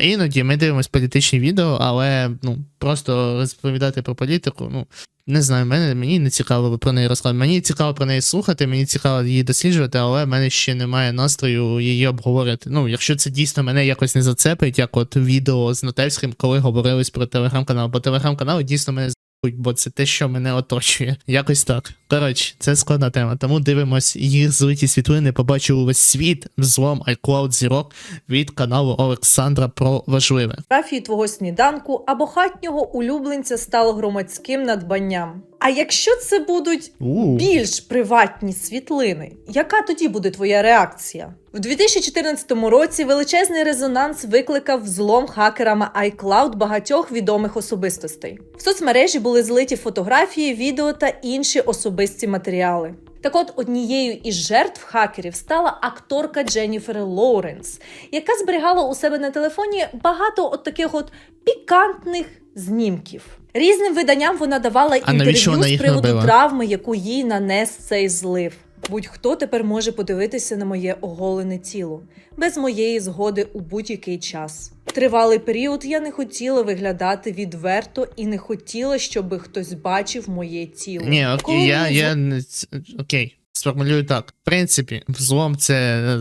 іноді ми дивимося політичні відео, але ну просто розповідати про політику, ну не знаю, мені, мені не цікаво про неї розказувати. Мені цікаво про неї слухати, мені цікаво її досліджувати, але в мене ще немає настрою її обговорити. Ну, якщо це дійсно мене якось не зацепить, як от відео з Нотевським, коли говорилось про телеграм-канал, бо телеграм-канал дійсно мене бо це те, що мене оточує. Якось так. Коротше, це складна тема. Тому дивимось їх злиті світлини. Побачив увесь світ взлом iCloud зірок від каналу Олександра про важливе. Графії твого сніданку або хатнього улюбленця стало громадським надбанням. А якщо це будуть У більш приватні світлини, яка тоді буде твоя реакція? В 2014 році величезний резонанс викликав взлом хакерами iCloud багатьох відомих особистостей. В соцмережі були злиті фотографії, відео та інші особисті матеріали. Так от однією із жертв хакерів стала акторка Дженніфер Лоуренс, яка зберігала у себе на телефоні багато от таких от пікантних знімків. Різним виданням вона давала А інтерв'ю з приводу травми, яку їй нанес цей злив. Будь-хто тепер може подивитися на моє оголене тіло без моєї згоди у будь-який час. Тривалий період я не хотіла виглядати відверто і не хотіла, щоб хтось бачив моє тіло. Ні, Коли окей, я, мені я окей, сформулюю так. В принципі, взлом це е,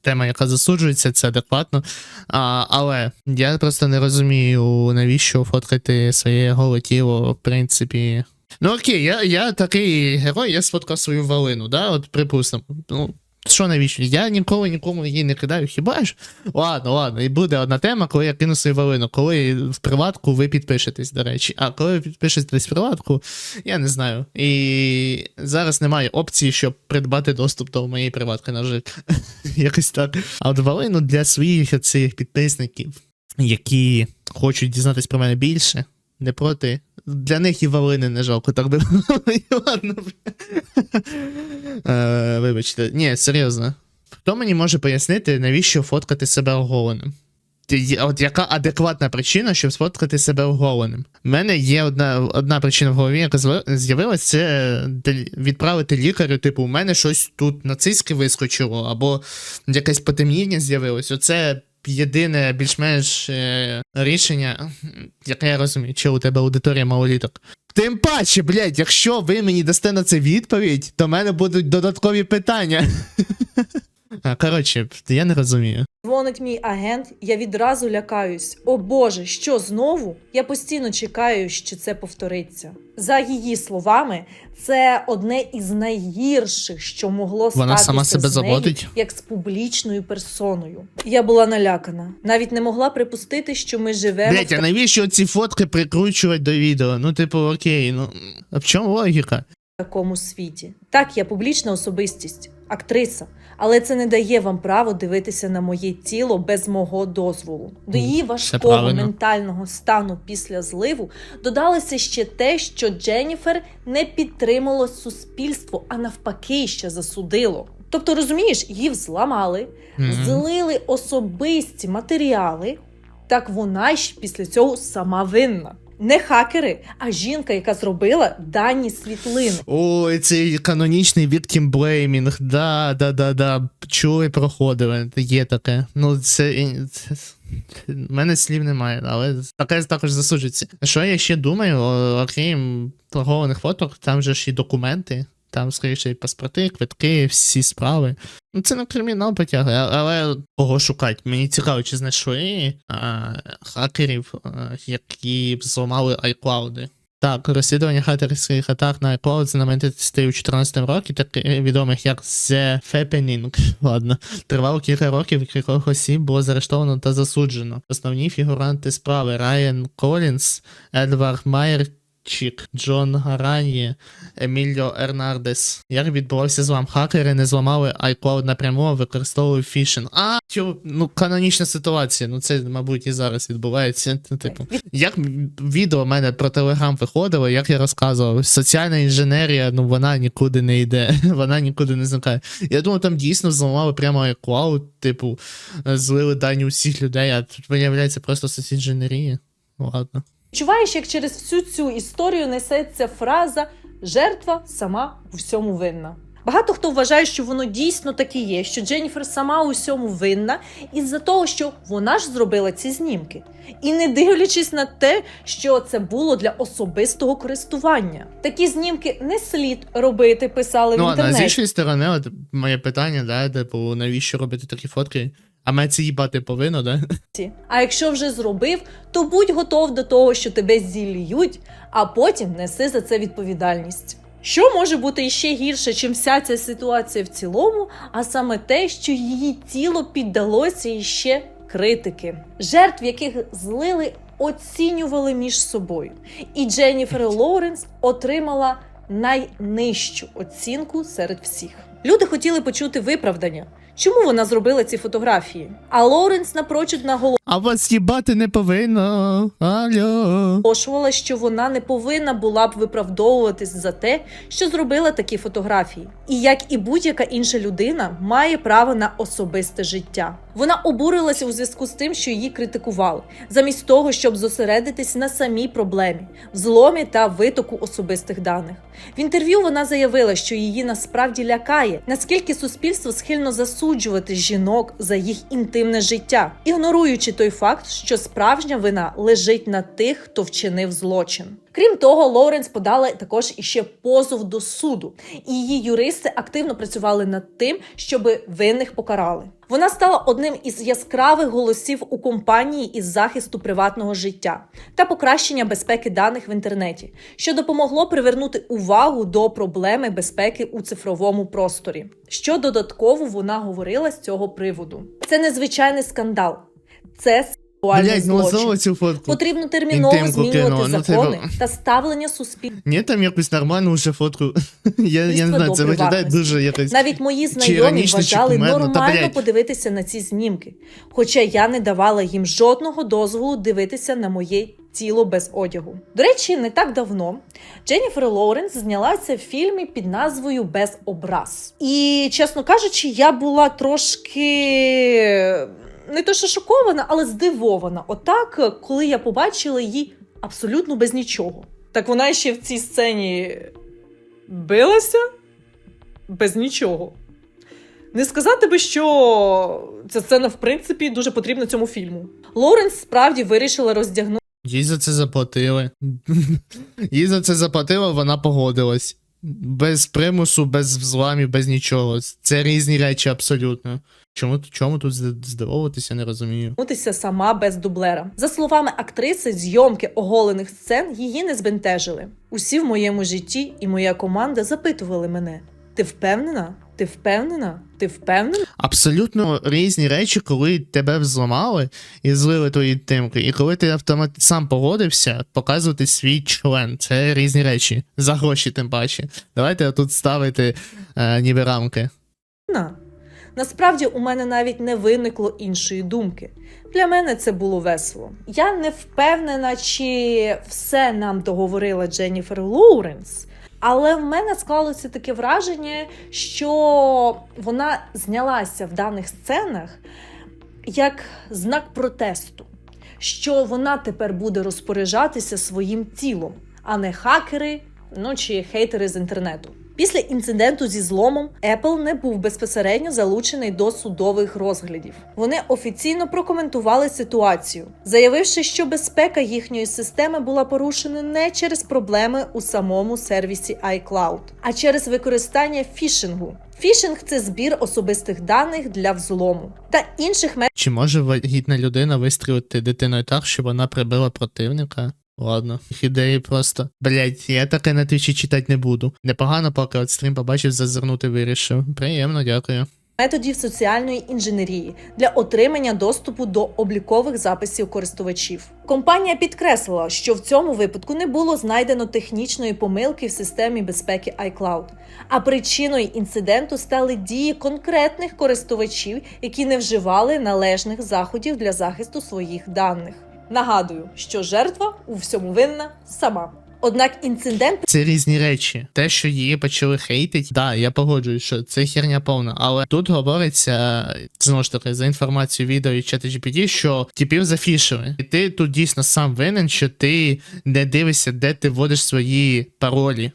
тема, яка засуджується, це адекватно. А, але я просто не розумію, навіщо фоткати своє голе тіло, в принципі. Ну окей, я, я такий герой, я сфоткав свою валину, да, от припустимо. Ну, що навіщо? Я ніколи нікому її не кидаю, хіба ж? Ладно, ладно, і буде одна тема, коли я кину свою валину, коли в приватку ви підпишетесь, до речі. А коли ви підпишетесь в приватку, я не знаю. І зараз немає опції, щоб придбати доступ до моєї приватки, на жаль. Якось так. А от валину для своїх цих підписників, які хочуть дізнатись про мене більше, не проти. Для них і валини не жалко, так би Ладно. Е, Вибачте. Ні, серйозно. Хто мені може пояснити, навіщо фоткати себе оголеним? От яка адекватна причина, щоб сфоткати себе оголеним? У мене є одна, одна причина в голові, яка з'яви- з'явилась, це відправити лікарю, типу, у мене щось тут на циски вискочило, або якесь потемніння з'явилось. Оце єдине більш-менш е, рішення, яке я розумію, чи у тебе аудиторія малоліток. Тим паче, блядь, якщо ви мені дасте на це відповідь, то в мене будуть додаткові питання. Коротше, я не розумію. Дзвонить мій агент, я відразу лякаюсь. О Боже, що знову? Я постійно чекаю, що це повториться. За її словами, це одне із найгірших, що могло Вона сама себе з нею, заводить? як з публічною персоною. Я була налякана, навіть не могла припустити, що ми живемо Блять, а навіщо ці фотки прикручувати до відео? Ну, типу, окей, ну. А в чому логіка? Такому світі. Так, я публічна особистість, актриса, але це не дає вам право дивитися на моє тіло без мого дозволу. До її важкого ментального стану після зливу додалося ще те, що Дженніфер не підтримало суспільство, а навпаки, ще засудило. Тобто, розумієш, її взламали, Мгм. злили особисті матеріали, так вона ж після цього сама винна. Не хакери, а жінка, яка зробила дані світлини. Ой, цей канонічний відкімблеймінг, да, да, да, да. Чули, проходили. Є таке. Ну, це. це... У мене слів немає, але таке також засуджується. Що я ще думаю, окрім торгованих фоток, там же ж і документи, там, скоріше, і паспорти, квитки, всі справи. Ну, це на кримінал потягує, а- але кого шукати? Мені цікаво, чи знайшли а, хакерів, а, які зламали iCloud. Так, розслідування хакерських атак на iCloud знаменитостей у 2014 році, таких відомих як The Fappening, ладно, тривало кілька років, кількох осіб було заарештовано та засуджено. Основні фігуранти справи Райан Колінс, Едвард Майерчик, Джон Гараньє, Еміліо Ернардес. Як відбувався злам? Хакери не зламали iCloud напряму, а використовували фішинг. А, тю, ну, канонічна ситуація. Ну, це, мабуть, і зараз відбувається. Ну, Типу, як відео в мене про Телеграм виходило, як я розказував, соціальна інженерія, ну вона нікуди не йде, вона нікуди не зникає. Я думаю, там дійсно зламали прямо iCloud, типу, злили дані усіх людей, а тут виявляється просто соцінженерія. Ладно. Відчуваєш, як через всю цю історію несеться фраза жертва сама у всьому винна. Багато хто вважає, що воно дійсно так і є, що Дженніфер сама у всьому винна із-за того, що вона ж зробила ці знімки. І не дивлячись на те, що це було для особистого користування. Такі знімки не слід робити, писали Ну, в а інтернеті. з іншої сторони, от моє питання, да, типу, навіщо робити такі фотки? А мене це їбати повинно, да? А якщо вже зробив, то будь готов до того, що тебе зіліють, а потім неси за це відповідальність. Що може бути іще гірше, чим вся ця ситуація в цілому, а саме те, що її тіло піддалося іще критики, жертв, яких злили, оцінювали між собою. І Дженніфер Лоуренс отримала найнижчу оцінку серед всіх. Люди хотіли почути виправдання. Чому вона зробила ці фотографії? А Лоуренс напрочуд А вас їбати не повинно. Алло. наголошувала, що вона не повинна була б виправдовуватись за те, що зробила такі фотографії. І як і будь-яка інша людина має право на особисте життя. Вона обурилася у зв'язку з тим, що її критикували, замість того, щоб зосередитись на самій проблемі, взломі та витоку особистих даних. В інтерв'ю вона заявила, що її насправді лякає, наскільки суспільство схильно засуджувати жінок за їх інтимне життя, ігноруючи той факт, що справжня вина лежить на тих, хто вчинив злочин. Крім того, Лоуренс подала також іще позов до суду, і її юристи активно працювали над тим, щоб винних покарали. Вона стала одним із яскравих голосів у компанії із захисту приватного життя та покращення безпеки даних в інтернеті, що допомогло привернути увагу до проблеми безпеки у цифровому просторі. Що додатково вона говорила з цього приводу? Це незвичайний скандал, це Блять, ну знову цю фотку. Потрібно терміново Інтимку змінювати кинула, ну, закони типу. та ставлення суспільства. Ні, там якусь нормальну вже фотку. я, я не знаю, це виглядає дуже якось. Навіть мої знайомі іронічно, чи вважали кумедно, та, нормально блядь. подивитися на ці знімки, хоча я не давала їм жодного дозволу дивитися на моє тіло без одягу. До речі, не так давно Дженніфер Лоуренс знялася в фільмі під назвою Без образ. І, чесно кажучи, я була трошки не то що шокована, але здивована. Отак, коли я побачила її абсолютно без нічого. Так вона ще в цій сцені билася без нічого. Не сказати би, що ця сцена, в принципі, дуже потрібна цьому фільму. Лоренс справді вирішила роздягнути. Їй за це заплатили. Їй за це заплатили, вона погодилась. Без примусу, без взламів, без нічого. Це різні речі абсолютно. Чому, чому тут здивуватися? не розумію. Мутися сама без дублера. За словами актриси, зйомки оголених сцен її не збентежили. Усі в моєму житті і моя команда запитували мене: ти впевнена? Ти впевнена? Ти впевнена? Абсолютно різні речі, коли тебе взламали і злили твої тимки, і коли ти автомат сам погодився показувати свій член. Це різні речі. За гроші, тим паче. Давайте тут ставити е, ніби рамки. На. Насправді у мене навіть не виникло іншої думки. Для мене це було весело. Я не впевнена, чи все нам договорила Дженніфер Лоуренс, але в мене склалося таке враження, що вона знялася в даних сценах як знак протесту, що вона тепер буде розпоряджатися своїм тілом, а не хакери ну чи хейтери з інтернету. Після інциденту зі зломом Apple не був безпосередньо залучений до судових розглядів. Вони офіційно прокоментували ситуацію, заявивши, що безпека їхньої системи була порушена не через проблеми у самому сервісі iCloud, а через використання фішингу. Фішинг це збір особистих даних для взлому та інших Чи може вагітна людина вистрілити дитиною так, щоб вона прибила противника? Ладно, ідеї просто. Блять, я таке на твічі читати не буду. Непогано, поки от стрім побачив, зазирнути вирішив. Приємно, дякую. методів соціальної інженерії для отримання доступу до облікових записів користувачів. Компанія підкреслила, що в цьому випадку не було знайдено технічної помилки в системі безпеки iCloud, а причиною інциденту стали дії конкретних користувачів, які не вживали належних заходів для захисту своїх даних. Нагадую, що жертва у всьому винна сама. Однак інцидент Це різні речі. Те, що її почали хейтить, да, я погоджуюсь, що це херня повна. Але тут говориться знову ж таки за інформацією відео і чата GPT, що типів зафішили. І ти тут дійсно сам винен, що ти не дивишся, де ти вводиш свої паролі.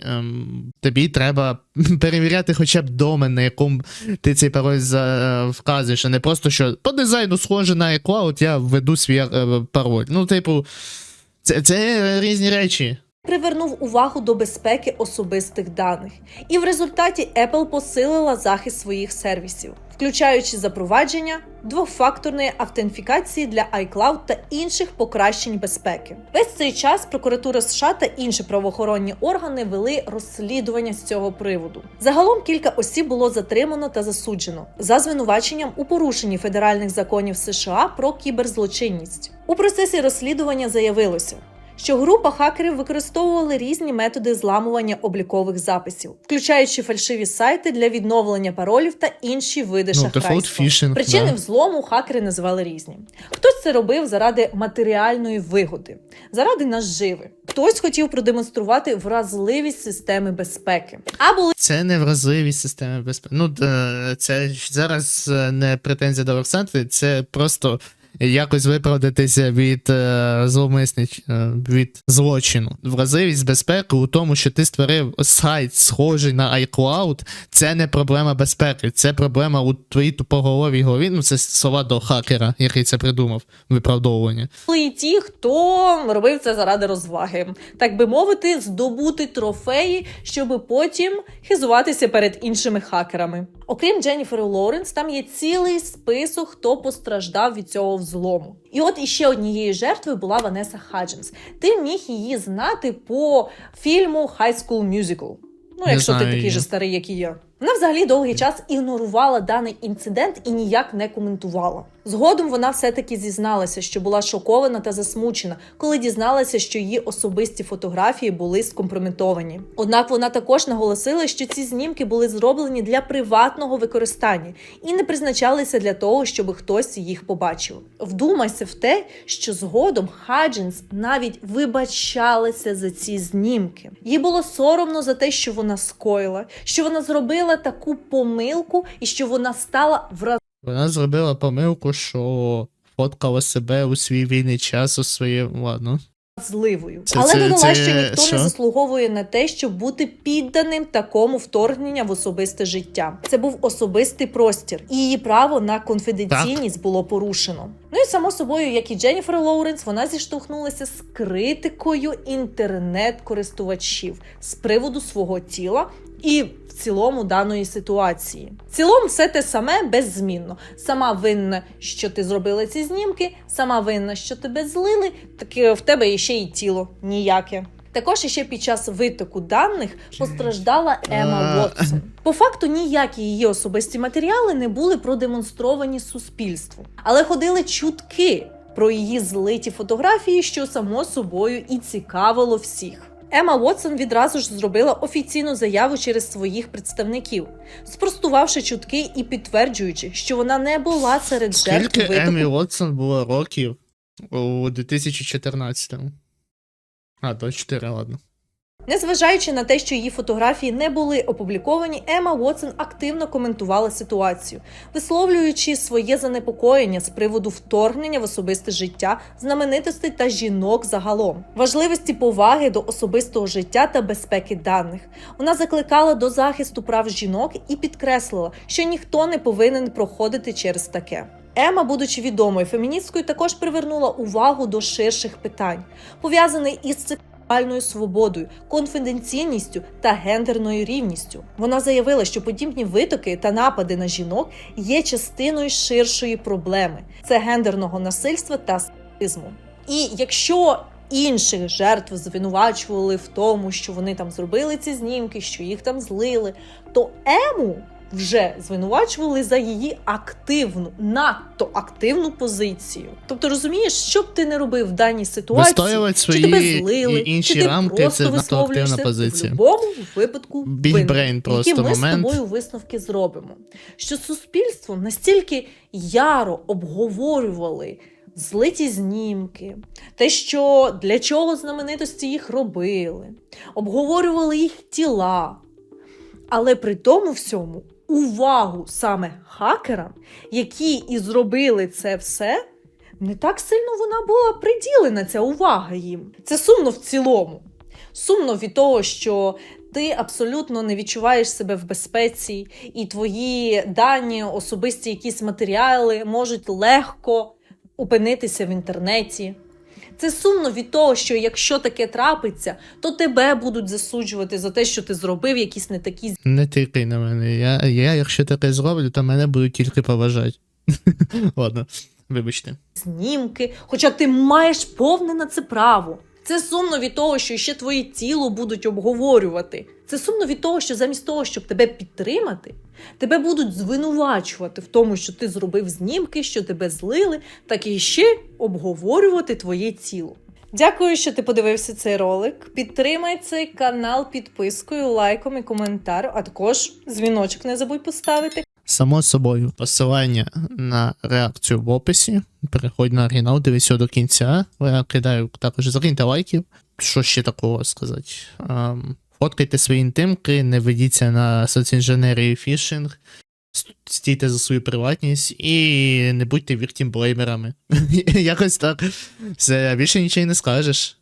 Ем, тобі треба перевіряти хоча б домен, на якому ти цей пароль за, вказуєш, а не просто що по дизайну схоже на iCloud, я введу свій е, пароль. Ну, типу, це, це різні речі. Привернув увагу до безпеки особистих даних, і в результаті Apple посилила захист своїх сервісів, включаючи запровадження двофакторної автентифікації для iCloud та інших покращень безпеки. Весь цей час прокуратура США та інші правоохоронні органи вели розслідування з цього приводу. Загалом кілька осіб було затримано та засуджено за звинуваченням у порушенні федеральних законів США про кіберзлочинність. У процесі розслідування заявилося, що група хакерів використовували різні методи зламування облікових записів, включаючи фальшиві сайти для відновлення паролів та інші види Ну, шахрайства. Причини да. взлому хакери називали різні. Хтось це робив заради матеріальної вигоди, заради наживи. Хтось хотів продемонструвати вразливість системи безпеки. А були Це невразливість системи безпеки. Ну, е, це зараз е, не претензія до Оксанти, це просто якось виправдатися від е, зловмиснич, е, від злочину. Вразливість безпеки у тому, що ти створив сайт, схожий на iCloud, це не проблема безпеки, це проблема у твоїй тупоголовій голові. Ну, це слова до хакера, який це придумав, виправдовування. і ті, хто робив це заради розваги, так би мовити, здобути трофеї, щоб потім хизуватися перед іншими хакерами. Окрім Дженніфер Лоуренс, там є цілий список, хто постраждав від цього взлому. І от іще однією жертвою була Ванеса Хадженс. Ти міг її знати по фільму High School Musical. Ну, якщо ти такий же старий, як і я. Вона взагалі довгий час ігнорувала даний інцидент і ніяк не коментувала. Згодом вона все-таки зізналася, що була шокована та засмучена, коли дізналася, що її особисті фотографії були скомпрометовані. Однак вона також наголосила, що ці знімки були зроблені для приватного використання і не призначалися для того, щоб хтось їх побачив. Вдумайся в те, що згодом Хаджінс навіть вибачалася за ці знімки. Їй було соромно за те, що вона скоїла, що вона зробила таку помилку і що вона стала вразливою Вона зробила помилку, що фоткала себе у свій вільний час у своєму. Ладно. Зливою, Це- але додала, це що ніхто що? не заслуговує на те, щоб бути підданим такому вторгнення в особисте життя. Це був особистий простір, і її право на конфіденційність було порушено. Ну і само собою, як і Дженніфер Лоуренс, вона зіштовхнулася з критикою інтернет-користувачів з приводу свого тіла. І в цілому даної ситуації. В цілому все те саме беззмінно. Сама винна, що ти зробила ці знімки, сама винна, що тебе злили, так в тебе ще й тіло ніяке. Також іще під час витоку даних постраждала Ема. Вотсон. По факту ніякі її особисті матеріали не були продемонстровані суспільству, але ходили чутки про її злиті фотографії, що само собою і цікавило всіх. Ема Вотсон відразу ж зробила офіційну заяву через своїх представників, спростувавши чутки і підтверджуючи, що вона не була серед жертв Скільки витоку Емі Уотсон було років у 2014-му? А, 24, ладно. Незважаючи на те, що її фотографії не були опубліковані, Ема Уотсон активно коментувала ситуацію, висловлюючи своє занепокоєння з приводу вторгнення в особисте життя знаменитостей та жінок загалом, важливості поваги до особистого життя та безпеки даних. Вона закликала до захисту прав жінок і підкреслила, що ніхто не повинен проходити через таке. Ема, будучи відомою феміністкою, також привернула увагу до ширших питань, пов'язаних із сексуальною свободою, конфіденційністю та гендерною рівністю. Вона заявила, що подібні витоки та напади на жінок є частиною ширшої проблеми це гендерного насильства та сексизму. І якщо інших жертв звинувачували в тому, що вони там зробили ці знімки, що їх там злили, то ему вже звинувачували за її активну, надто активну позицію. Тобто, розумієш, що б ти не робив в даній ситуації, Вистоювати чи тебе злили, інші чи ти рамки, просто це висловлюєшся, позиція. В будь-якому випадку винен. просто які ми момент. з тобою висновки зробимо. Що суспільство настільки яро обговорювали злиті знімки, те, що для чого знаменитості їх робили, обговорювали їх тіла. Але при тому всьому увагу саме хакерам, які і зробили це все, не так сильно вона була приділена, ця увага їм. Це сумно в цілому. Сумно від того, що ти абсолютно не відчуваєш себе в безпеці, і твої дані, особисті якісь матеріали можуть легко опинитися в інтернеті. Це сумно від того, що якщо таке трапиться, то тебе будуть засуджувати за те, що ти зробив якісь не такі Не тикай на мене. Я, я якщо таке зроблю, то мене будуть тільки поважати. Ладно, вибачте. знімки, хоча ти маєш повне на це право. Це сумно від того, що ще твоє тіло будуть обговорювати. Це сумно від того, що замість того, щоб тебе підтримати, тебе будуть звинувачувати в тому, що ти зробив знімки, що тебе злили, так і ще обговорювати твоє тіло. Дякую, що ти подивився цей ролик. Підтримай цей канал підпискою, лайком і коментарем, а також дзвіночок не забудь поставити. Само собою, посилання на реакцію в описі. Переходь на оригінал, дивись його до кінця. Я кидаю також закиньте лайків. Що ще такого сказати? Ем, фоткайте свої інтимки, не ведіться на соцінженерію фішинг. Стійте за свою приватність і не будьте віктімблеймерами. Якось так. Все, більше нічого не скажеш.